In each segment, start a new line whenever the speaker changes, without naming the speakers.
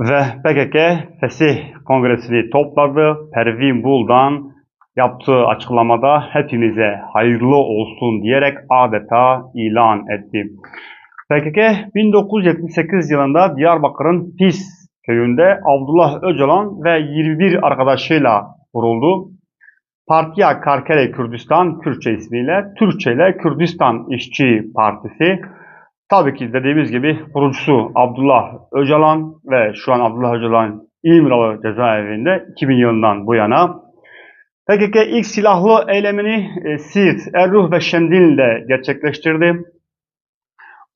Ve PKK Fesih Kongresi'ni topladı. Pervin Buldan yaptığı açıklamada hepimize hayırlı olsun diyerek adeta ilan etti. PKK 1978 yılında Diyarbakır'ın Pis köyünde Abdullah Öcalan ve 21 arkadaşıyla kuruldu. Partiya Karkere Kürdistan Kürtçe ismiyle Türkçe ile Kürdistan İşçi Partisi. Tabii ki dediğimiz gibi kurucusu Abdullah Öcalan ve şu an Abdullah Öcalan İmralı cezaevinde 2000 yılından bu yana. PKK ilk silahlı eylemini e, Siirt, Erruh ve Şemdin'de gerçekleştirdi.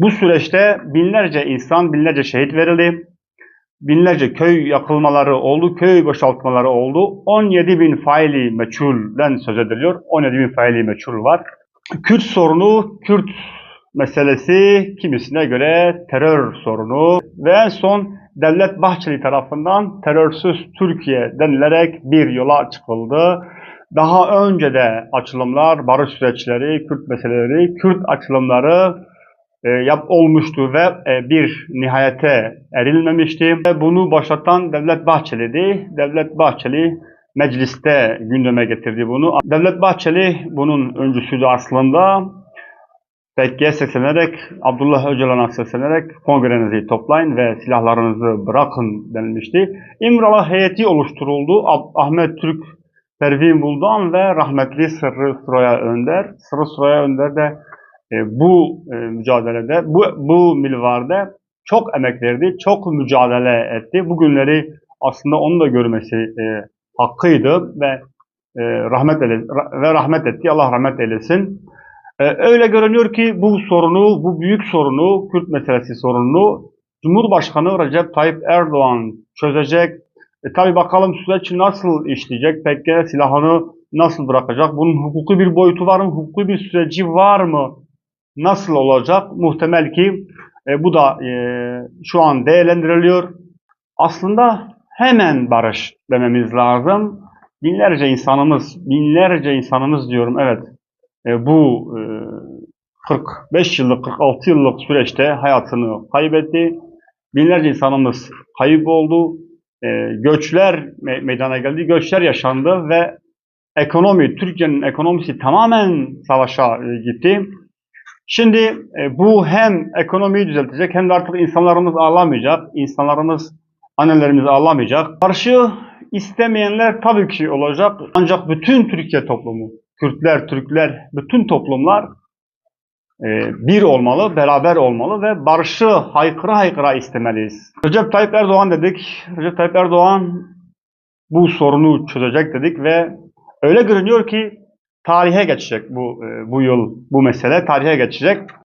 Bu süreçte binlerce insan, binlerce şehit verildi. Binlerce köy yakılmaları oldu, köy boşaltmaları oldu. 17 bin faili meçhulden söz ediliyor. 17 bin faili meçhul var. Kürt sorunu, Kürt meselesi kimisine göre terör sorunu ve en son Devlet Bahçeli tarafından terörsüz Türkiye denilerek bir yola çıkıldı. Daha önce de açılımlar, barış süreçleri, Kürt meseleleri, Kürt açılımları e, yap olmuştu ve e, bir nihayete erilmemişti. Ve bunu başlatan Devlet Bahçeli'di. Devlet Bahçeli mecliste gündeme getirdi bunu. Devlet Bahçeli bunun öncüsüydü aslında. Pekki'ye seslenerek, Abdullah Öcalan'a seslenerek kongrenizi toplayın ve silahlarınızı bırakın denilmişti. İmralı heyeti oluşturuldu. Ah- Ahmet Türk, Pervin Buldan ve rahmetli Sırrı Sıraya Önder. Sırrı Sıraya Önder de e, bu e, mücadelede, bu, bu milvarda çok emek verdi, çok mücadele etti. Bu günleri aslında onun da görmesi e, hakkıydı ve e, rahmet ve rahmet etti. Allah rahmet eylesin. E, öyle görünüyor ki bu sorunu, bu büyük sorunu, Kürt meselesi sorununu Cumhurbaşkanı Recep Tayyip Erdoğan çözecek. E, tabi bakalım süreç nasıl işleyecek, PKK silahını nasıl bırakacak, bunun hukuki bir boyutu var mı, hukuki bir süreci var mı, nasıl olacak? Muhtemel ki e, bu da e, şu an değerlendiriliyor. Aslında hemen barış dememiz lazım. Binlerce insanımız, binlerce insanımız diyorum evet bu e, 45 yıllık, 46 yıllık süreçte hayatını kaybetti. Binlerce insanımız kayıp oldu. E, göçler me- meydana geldi, göçler yaşandı ve ekonomi, Türkiye'nin ekonomisi tamamen savaşa e, gitti. Şimdi e, bu hem ekonomiyi düzeltecek hem de artık insanlarımız ağlamayacak, insanlarımız, annelerimiz ağlamayacak. Karşı istemeyenler tabii ki olacak. Ancak bütün Türkiye toplumu, Kürtler, Türkler, bütün toplumlar e, bir olmalı, beraber olmalı ve barışı haykıra haykıra istemeliyiz. Recep Tayyip Erdoğan dedik. Recep Tayyip Erdoğan bu sorunu çözecek dedik ve öyle görünüyor ki tarihe geçecek bu e, bu yıl bu mesele tarihe geçecek.